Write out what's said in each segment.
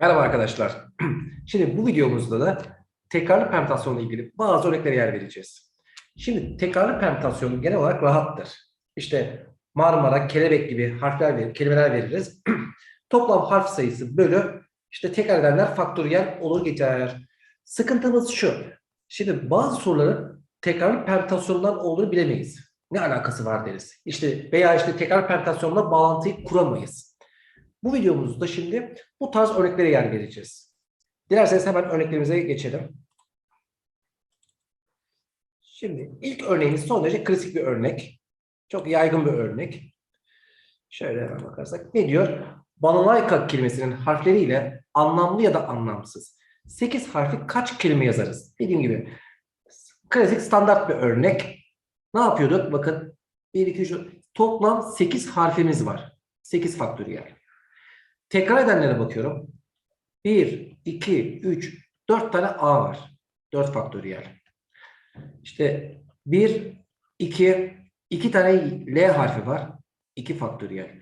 Merhaba arkadaşlar. Şimdi bu videomuzda da tekrarlı permütasyonla ilgili bazı örneklere yer vereceğiz. Şimdi tekrarlı permütasyon genel olarak rahattır. İşte Marmara, kelebek gibi harfler verir, kelimeler veririz. Toplam harf sayısı bölü işte tekrar edenler faktöriyel olur geçer. Sıkıntımız şu. Şimdi bazı soruları tekrarlı permütasyondan olduğunu bilemeyiz. Ne alakası var deriz. İşte veya işte tekrar permütasyonla bağlantıyı kuramayız. Bu videomuzda şimdi bu tarz örneklere yer vereceğiz. Dilerseniz hemen örneklerimize geçelim. Şimdi ilk örneğimiz son derece klasik bir örnek. Çok yaygın bir örnek. Şöyle hemen bakarsak. Ne diyor? Banalayka kelimesinin harfleriyle anlamlı ya da anlamsız. 8 harfi kaç kelime yazarız? Dediğim gibi klasik standart bir örnek. Ne yapıyorduk? Bakın 1, 2, 3, toplam 8 harfimiz var. 8 faktöriyel. Tekrar edenlere bakıyorum. 1, 2, 3, 4 tane A var. 4 faktöriyel. İşte 1, 2, 2 tane L harfi var. 2 faktöriyel.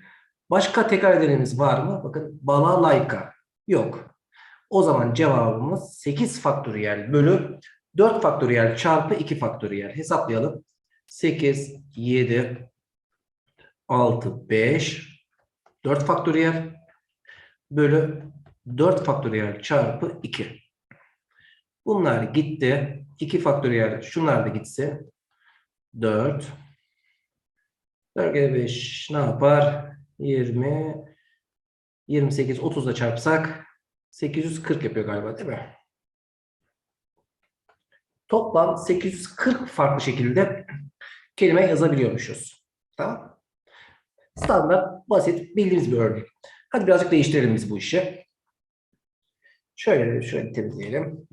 Başka tekrar edenimiz var mı? Bakın balalayka. Yok. O zaman cevabımız 8 faktöriyel bölü 4 faktöriyel çarpı 2 faktöriyel. Hesaplayalım. 8, 7, 6, 5, 4 faktöriyel bölü 4 faktöriyel çarpı 2. Bunlar gitti. 2 faktöriyel şunlar da gitse 4. 4 kere 5 ne yapar? 20 28 30 da çarpsak 840 yapıyor galiba değil mi? Toplam 840 farklı şekilde kelime yazabiliyormuşuz. Tamam? Standart, basit, bildiğimiz bir örnek. Hadi birazcık değiştirelim biz bu işi. Şöyle şöyle temizleyelim.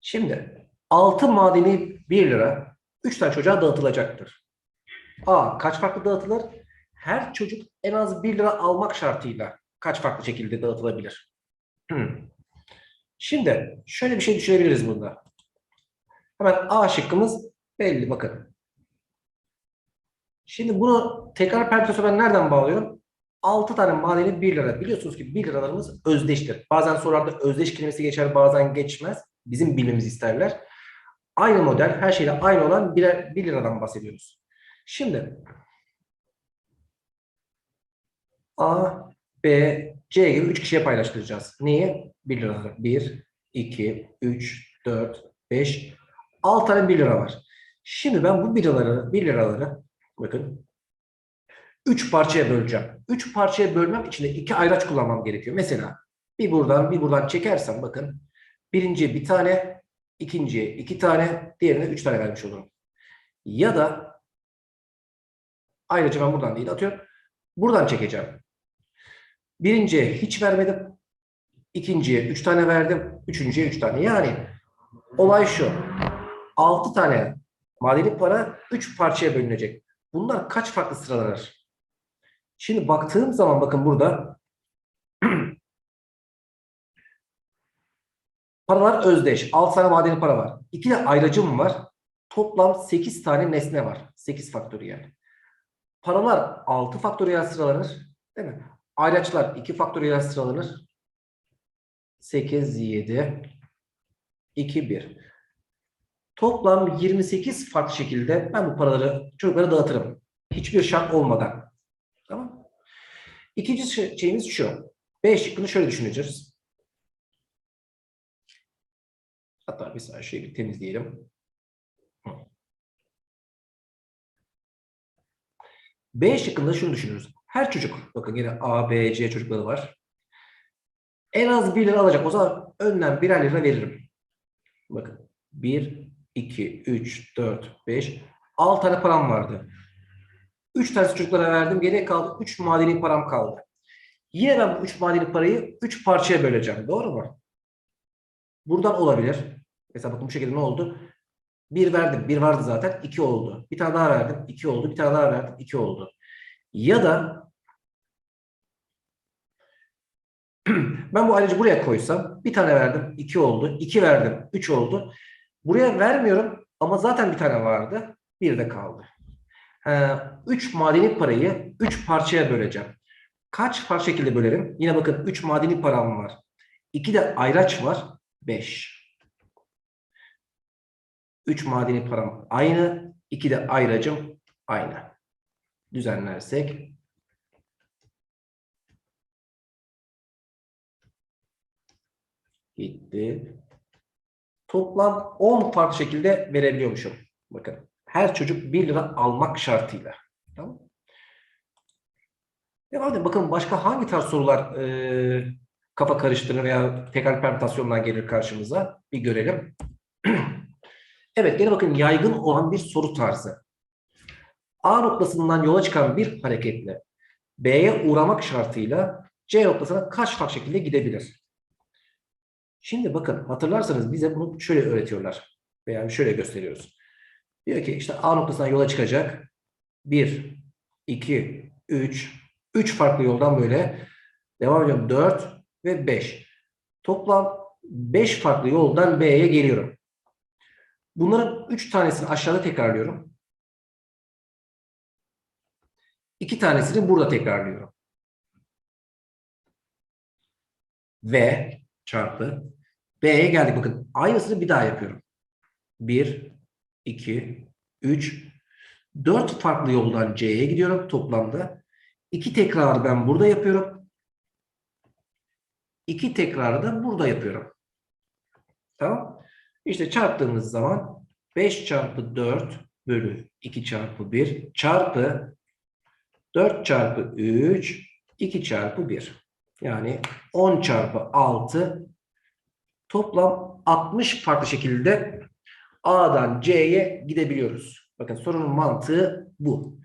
Şimdi altın madeni 1 lira 3 tane çocuğa dağıtılacaktır. A. Kaç farklı dağıtılır? Her çocuk en az 1 lira almak şartıyla kaç farklı şekilde dağıtılabilir? Hmm. Şimdi şöyle bir şey düşünebiliriz burada. Hemen A şıkkımız belli bakın. Şimdi bunu tekrar permütasyona ben nereden bağlıyorum? 6 tane madeni 1 lira. Biliyorsunuz ki 1 liralarımız özdeştir. Bazen sorularda özdeş kelimesi geçer bazen geçmez. Bizim bilmemizi isterler. Aynı model her şeyle aynı olan 1, 1 liradan bahsediyoruz. Şimdi A, B, C gibi 3 kişiye paylaştıracağız. Neyi? 1 liraları. 1, 2, 3, 4, 5, 6 tane 1 lira var. Şimdi ben bu 1 liraları, 1 liraları bakın 3 parçaya böleceğim. 3 parçaya bölmem için de 2 ayraç kullanmam gerekiyor. Mesela bir buradan bir buradan çekersem bakın birinciye bir tane, ikinciye iki tane, diğerine 3 tane vermiş olurum. Ya da ayrıca ben buradan değil atıyorum. Buradan çekeceğim. Birinciye hiç vermedim. ikinciye 3 tane verdim. Üçüncüye 3 tane. Yani olay şu. 6 tane madeni para 3 parçaya bölünecek. Bunlar kaç farklı sıralanır? Şimdi baktığım zaman bakın burada paralar özdeş. 6 tane madeni para var. 2 de ayracım var. Toplam 8 tane nesne var. 8 faktöriyel. Paralar 6 faktöriyel sıralanır. Değil mi? Ayraçlar 2 faktöriyel sıralanır. 8, 7, 2, 1. Toplam 28 farklı şekilde ben bu paraları çocuklara dağıtırım. Hiçbir şart olmadan. Tamam İkinci şey- şeyimiz şu. B şıkkını şöyle düşüneceğiz. Hatta bir şöyle bir temizleyelim. B şıkkında şunu düşünürüz. Her çocuk, bakın yine A, B, C çocukları var. En az 1 lira alacak. O zaman önden birer lira veririm. Bakın 1, 2, 3, 4, 5, 6 tane param vardı. 3 tane çocuklara verdim. Geriye kaldı 3 madeni param kaldı. Yine ben bu 3 madeni parayı 3 parçaya böleceğim. Doğru mu? Buradan olabilir. Mesela bakın bu şekilde ne oldu? 1 verdim. 1 vardı zaten. 2 oldu. Bir tane daha verdim. 2 oldu. Bir tane daha verdim. 2 oldu. Ya da ben bu ayrıcı buraya koysam bir tane verdim. 2 oldu. 2 verdim. 3 oldu. Buraya vermiyorum ama zaten bir tane vardı. Bir de kaldı. Ee, üç madeni parayı üç parçaya böleceğim. Kaç farklı şekilde bölerim? Yine bakın üç madeni param var. İki de ayraç var. Beş. Üç madeni param aynı. iki de ayracım aynı. Düzenlersek. Gitti. Toplam 10 farklı şekilde verebiliyormuşum. Bakın her çocuk 1 lira almak şartıyla. Tamam Devam edelim. Bakın başka hangi tarz sorular e, kafa karıştırır veya tekrar permütasyonlar gelir karşımıza. Bir görelim. evet gene bakın yaygın olan bir soru tarzı. A noktasından yola çıkan bir hareketle B'ye uğramak şartıyla C noktasına kaç farklı şekilde gidebilir? Şimdi bakın hatırlarsanız bize bunu şöyle öğretiyorlar. Veya şöyle gösteriyoruz. Diyor ki işte A noktasından yola çıkacak. 1, 2, 3, 3 farklı yoldan böyle devam ediyorum. 4 ve 5. Toplam 5 farklı yoldan B'ye geliyorum. Bunların 3 tanesini aşağıda tekrarlıyorum. 2 tanesini burada tekrarlıyorum. V çarpı B'ye geldik. Bakın aynısını bir daha yapıyorum. 1, 2, 3, 4 farklı yoldan C'ye gidiyorum toplamda. 2 tekrarı ben burada yapıyorum. 2 tekrarı da burada yapıyorum. Tamam. İşte çarptığımız zaman 5 çarpı 4 bölü 2 çarpı 1 çarpı 4 çarpı 3 2 çarpı 1. Yani 10 çarpı 6 toplam 60 farklı şekilde A'dan C'ye gidebiliyoruz. Bakın sorunun mantığı bu.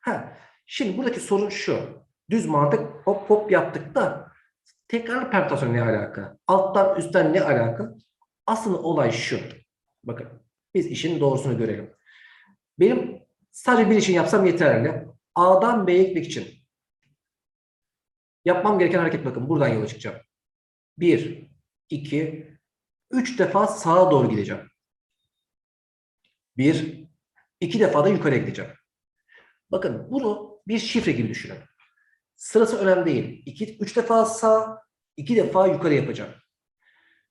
Ha, şimdi buradaki sorun şu. Düz mantık hop hop yaptık da tekrar permütasyon ne alaka? Alttan üstten ne alaka? Asıl olay şu. Bakın biz işin doğrusunu görelim. Benim sadece bir işin yapsam yeterli. A'dan B'ye gitmek için yapmam gereken hareket bakın buradan yola çıkacağım. 1, 2, 3 defa sağa doğru gideceğim. 1, 2 defa da yukarıya gideceğim. Bakın bunu bir şifre gibi düşünün. Sırası önemli değil. 2, 3 defa sağ, 2 defa yukarı yapacağım.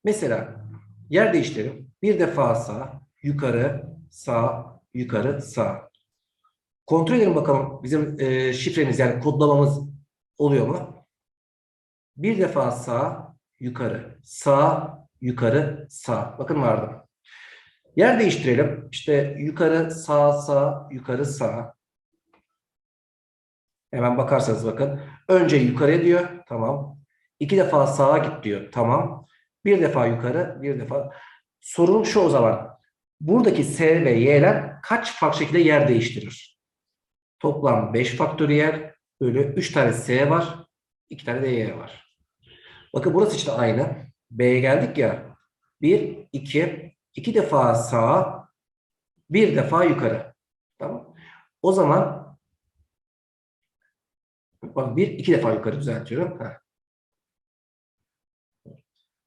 Mesela yer değiştirelim. Bir defa sağ, yukarı, sağ, yukarı, sağ. Kontrol edelim bakalım bizim e, şifremiz yani kodlamamız oluyor mu? Bir defa sağ, yukarı, sağ, yukarı, sağ. Bakın vardı. Yer değiştirelim. İşte yukarı, sağ, sağ, yukarı, sağ. Hemen bakarsanız bakın. Önce yukarı diyor. Tamam. İki defa sağa git diyor. Tamam. Bir defa yukarı, bir defa. Sorun şu o zaman. Buradaki S ve Y'ler kaç farklı şekilde yer değiştirir? Toplam 5 faktöriyel bölü 3 tane S var. 2 tane de Y var. Bakın burası işte aynı. B'ye geldik ya. 1, 2, 2 defa sağa, bir defa yukarı. Tamam. O zaman bak bir, iki defa yukarı düzeltiyorum. Heh.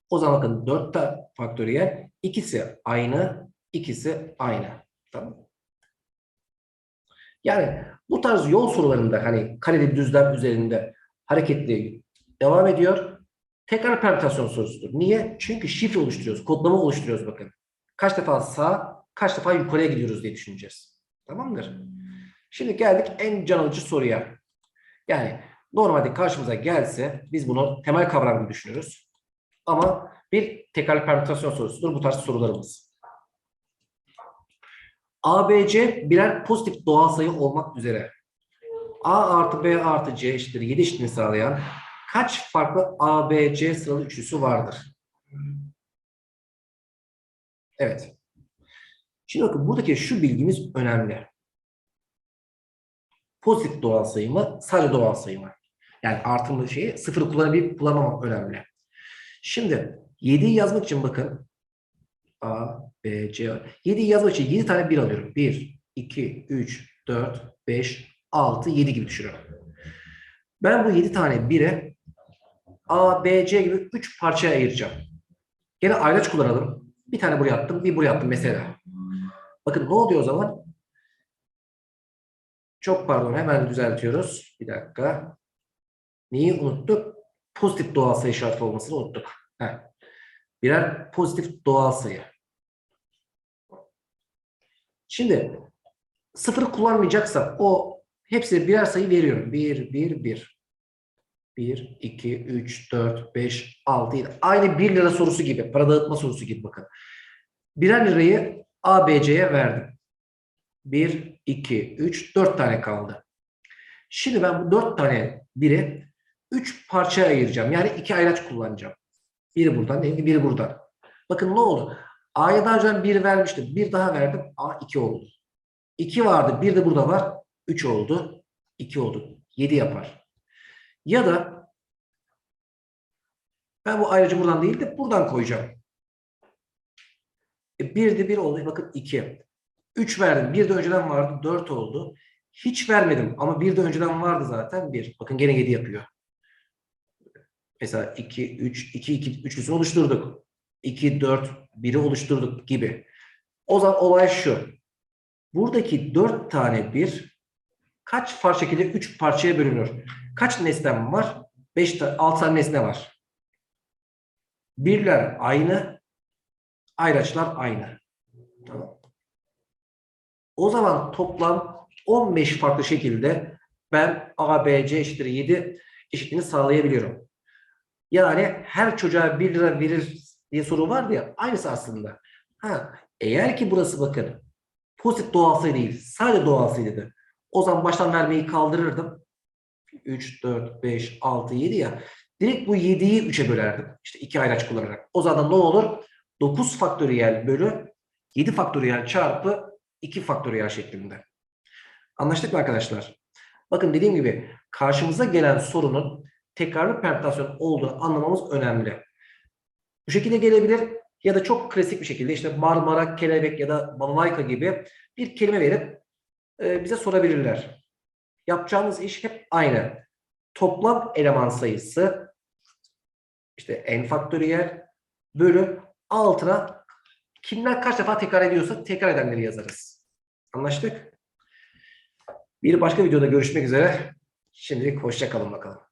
O zaman bakın 4 faktöriyel ikisi aynı, ikisi aynı. Tamam. Yani bu tarz yol sorularında hani kareli düzlem üzerinde hareketli devam ediyor. Tekrar permütasyon sorusudur. Niye? Çünkü şifre oluşturuyoruz, kodlama oluşturuyoruz bakın. Kaç defa sağ, kaç defa yukarıya gidiyoruz diye düşüneceğiz. Tamamdır. Şimdi geldik en can alıcı soruya. Yani normalde karşımıza gelse biz bunu temel kavram gibi düşünürüz. Ama bir tekrarlı permütasyon sorusudur bu tarz sorularımız. ABC birer pozitif doğal sayı olmak üzere A artı B artı C eşittir 7 eşitliğini sağlayan kaç farklı ABC sıralı üçlüsü vardır? Evet. Şimdi bakın buradaki şu bilgimiz önemli. Pozitif doğal sayı mı, sadece doğal sayı mı? Yani artımlı şeyi sıfırı kullanabilip kullanmamak önemli. Şimdi 7'yi yazmak için bakın A, B, C. 7'yi yazmak için 7 tane 1 alıyorum. 1, 2, 3, 4, 5, 6, 7 gibi düşünüyorum. Ben bu 7 tane 1'e A, B, C gibi 3 parçaya ayıracağım. Yine ayraç kullanalım. Bir tane buraya attım, bir buraya attım mesela. Bakın ne oluyor o zaman? Çok pardon hemen düzeltiyoruz. Bir dakika. Neyi unuttuk? Pozitif doğal sayı şartı olmasını unuttuk. Heh. Birer pozitif doğal sayı. Şimdi sıfırı kullanmayacaksam o hepsine birer sayı veriyorum. 1, 1, 1. 1, 2, 3, 4, 5, 6, 7. Aynı 1 lira sorusu gibi. Para dağıtma sorusu gibi bakın. Birer lirayı A, B, C'ye verdim. 1, 2, 3, 4 tane kaldı. Şimdi ben bu 4 tane biri 3 parçaya ayıracağım. Yani 2 ayraç kullanacağım. Biri buradan, biri buradan. Bakın ne oldu? A'ya daha önceden 1 vermiştim. Bir daha verdim. A 2 oldu. 2 vardı. Bir de burada var. 3 oldu. 2 oldu. 7 yapar. Ya da ben bu ayrıcı buradan değil de buradan koyacağım. E, bir de 1 oldu. Bakın 2. 3 verdim. Bir de önceden vardı. 4 oldu. Hiç vermedim ama bir de önceden vardı zaten 1. Bakın gene 7 yapıyor. Mesela 2, 3, 2, 2 üçlüsünü oluşturduk. 2, 4, 1'i oluşturduk gibi. O zaman olay şu. Buradaki 4 tane 1 kaç farklı şekilde 3 parçaya bölünür? Kaç nesnem var? 5 tane, 6 tane nesne var. Birler aynı, ayraçlar aynı. Tamam. O zaman toplam 15 farklı şekilde ben A, B, C eşittir 7 eşitliğini sağlayabiliyorum. Yani her çocuğa 1 lira verir diye soru vardı ya aynısı aslında. Ha, eğer ki burası bakın pozitif doğal sayı değil sadece doğal sayıydı. O zaman baştan vermeyi kaldırırdım. 3, 4, 5, 6, 7 ya. Direkt bu 7'yi 3'e bölerdim. İşte iki ayraç kullanarak. O zaman ne olur? 9 faktöriyel bölü 7 faktöriyel çarpı 2 faktöriyel şeklinde. Anlaştık mı arkadaşlar? Bakın dediğim gibi karşımıza gelen sorunun tekrarlı permütasyon olduğunu anlamamız önemli. Bu şekilde gelebilir ya da çok klasik bir şekilde işte Marmara, kelebek ya da balalayka gibi bir kelime verip e, bize sorabilirler. Yapacağımız iş hep aynı. Toplam eleman sayısı işte n faktöriyel bölü altına kimler kaç defa tekrar ediyorsa tekrar edenleri yazarız. Anlaştık? Bir başka videoda görüşmek üzere. Şimdilik hoşça kalın bakalım.